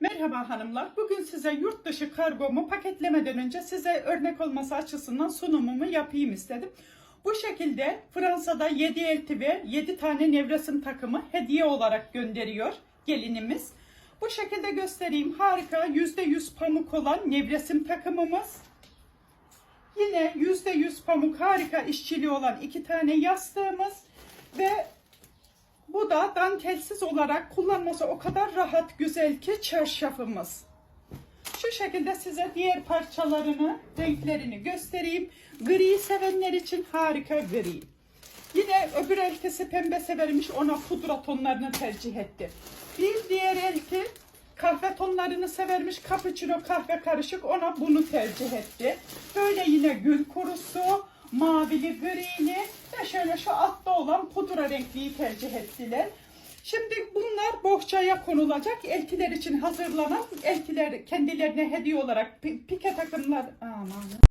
Merhaba hanımlar. Bugün size yurt dışı kargomu paketlemeden önce size örnek olması açısından sunumumu yapayım istedim. Bu şekilde Fransa'da 7 elti ve 7 tane nevresim takımı hediye olarak gönderiyor gelinimiz. Bu şekilde göstereyim. Harika %100 pamuk olan nevresim takımımız. Yine %100 pamuk harika işçiliği olan iki tane yastığımız ve da dantelsiz olarak kullanması o kadar rahat güzel ki çarşafımız. Şu şekilde size diğer parçalarını, renklerini göstereyim. Gri sevenler için harika gri. Yine öbür eltisi pembe severmiş ona pudra tonlarını tercih etti. Bir diğer elti kahve tonlarını severmiş cappuccino kahve karışık ona bunu tercih etti. Böyle yine gül kurusu, mavili, grili ve şöyle şu altta olan pudra renkliyi tercih ettiler. Şimdi bunlar bohçaya konulacak. Eltiler için hazırlanan eltiler kendilerine hediye olarak pi- pike takımlar aman